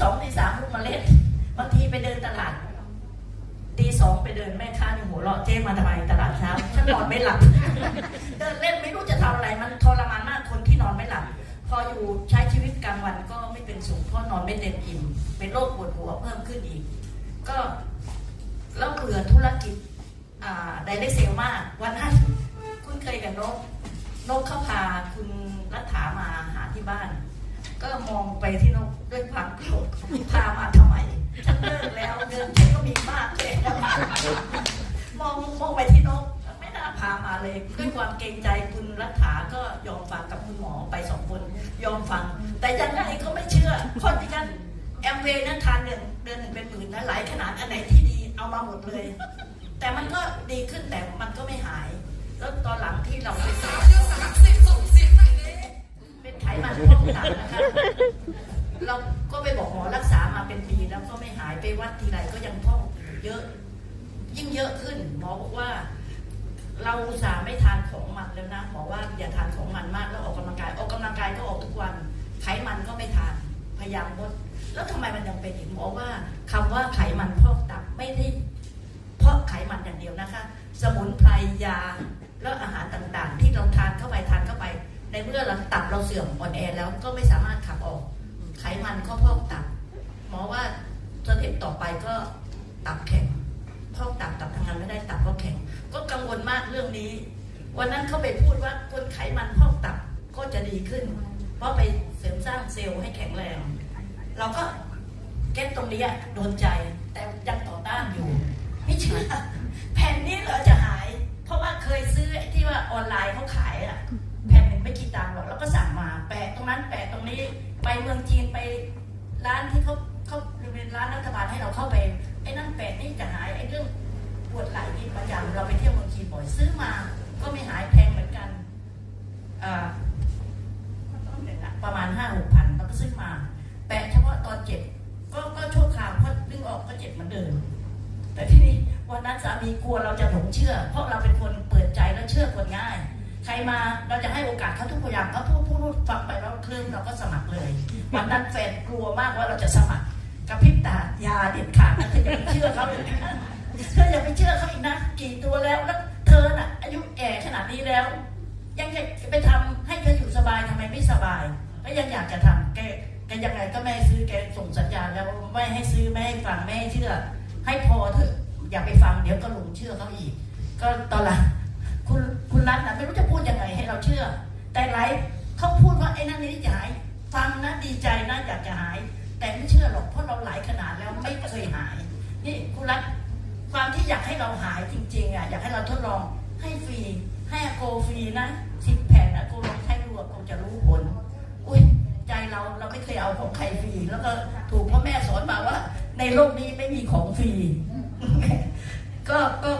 สองตีสามลุกมาเล่นบางทีไปเดินตลาดตีสองไปเดินแม่ค้าในหัวเราะเจ๊มาทำไมตลาดเช้าฉันนอนไม่หลับ เดินเล่นไม่รู้จะทำอะไรมันทรมานมากคนที่นอนไม่หลับ พออยู่ใช้ชีวิตกลางวันก็ไม่เป็นสุขเพราะนอนไม่เต็มอิ่ม เป็นโรคปวดหัวเพิ่มขึ้นอีก ก็แล้วเบื่อธุรกิจอ่าไดเรกเซลมากวันนั้นคุณเคยกับนกนกเข้าพาคุณรัฐามาหาที่บ้าน ก็มองไปที่นกด้วยความโกรธพามาทำไมฉันเลิกแล้วเงินฉันก็มีมากเลยมองมองไปที่นกไม่น่าพามาเลยด้วยความเกรงใจคุณรัฐาก็ยอมฟังกับคุณหมอไปสองคนยอมฟัง แต่ยังไงก็ไม่เชื่อคนที่กันแอมเวย์นั้นทานเดือนเดือนหนึ่งเป็นหมื่นนะหลายขนาดอันไหนที่ดีเอามาหมดเลย แต่มันก็ดีขึ้นแต่มันก็ไม่หาย แล้วตอนหลังที่เราไปสาวเป็น ก็ยังพอกอยู่เยอะ ยิ่งเยอะขึ้น หมอบอกว่า เราสาไม่ทานของมันแล้วนะหมอว่าอย่าทานของมันมากแล้วออกกำลังกาย ออกกำลังกายก็ออกทุกวันไขมันก็ไม่ทานพยายามงดแล้วทำไมมันยังเป็นอีกหมอว่าคำว่าไขมันพอกตับไม่ได้เพราะไขมันอย่างเดียวนะคะ สมุนไพรยาแล้วอาหารต่างๆ ที่เราทานเข้าไปทานเข้าไป ในเมื่อเราตับเราเสื่อมอ่อนแอแล้วก็ไม่สามารถขับออก ไขมันก็พอกตับ หมอว่าสเต็ปต่อไป ก็ตับแข็งพอกตับตับทำงานไม่ได้ตับก็แข็ง ก็กังวลมากเรื่องนี้ วันนั้นเขาไปพูดว่าคนไขมันพอกตับก็จะดีขึ้น เพราะไปเสริมสร้างเซลล์ให้แข็งแรง เราก็เก็ตตรงนี้อะโดนใจแต่ยังต่อต้านอยู่ ไม่เชื่อแผ่นนี้เหรอจะหาย เพราะว่าเคยซื้อที่ว่าออนไลน์เขาขายอะแผ่นหนึ่งไม่กี่ตังค์หรอกแล้วก็สั่งมา แปะตรงนั้นแปะตรงนี้ไปเมืองจีนไปร้านที่เขา เขาเป็นร้านรัฐบาลให้เราเข้าไปไอ้นั่นแปะนี่จะหายไอ้เรื่องปวดไหล่นี่ประจำเราไปเที่ยวเมืองจีนบ่อยซื้อมาก็ไม่หายแพงเหมือนกันประมาณห้าหกพันเราก็ซื้อมา แปะเฉพาะตอนเจ็บก็ก็ชั่วคราวเพราะดึงออกก็เจ็บเหมือนเดิมแต่ที่นี่วันนั้นสามีกลัวเราจะหลงเชื่อ เพราะเราเป็นคนเปิดใจและเชื่อคนง่าย ใครมาเราจะให้โอกาสเขาทุกอย่างเขาพูดพูดฟังไปแล้วเคลื่อนเราก็สมัครเลยวันนั้นแฟนกลัวมากว่าเราจะสมัคร เชื่อยนะเธออย่าไปเชื่อเขาอีกนะ กี่ตัวแล้วแล้วเธอน่ะ อายุแก่ขนาดนี้แล้ว ยังจะไปทำให้เธออยู่สบายทำไมไม่สบายก็ยังอยากจะทำแกแกยังไงก็ไม่ซื้อแกส่งสัญญาณแล้วไม่ให้ซื้อไม่ให้ฟังไม่ให้เชื่อ ให้พอเถอะอย่าไปฟังเดี๋ยวก็หลงเชื่อเขาอีก ก็ตอนหลังคุณคุณรัตน์นะไม่รู้จะพูดยังไงให้เราเชื่อ แต่ไลฟ์เขาพูดว่าไอ้นั่นนี่จะหายฟังนะดีใจนะอยากจะหาย แต่ไม่เชื่อหรอกเพราะเราหลายขนาดแล้วไม่เคยหาย นี่คุณรัตน์ความที่อยากให้เราหายจริงๆอะอยากให้เราทดลองให้ฟรีให้อโกฟรีนะสิบแผ่นอโกลองใช้ดูอโกจะรู้ผล อุ้ยใจเราเราไม่เคยเอาของใครฟรี แล้วก็ถูกพ่อแม่สอนมาว่า ในโลกนี้ไม่มีของฟรีก็ก็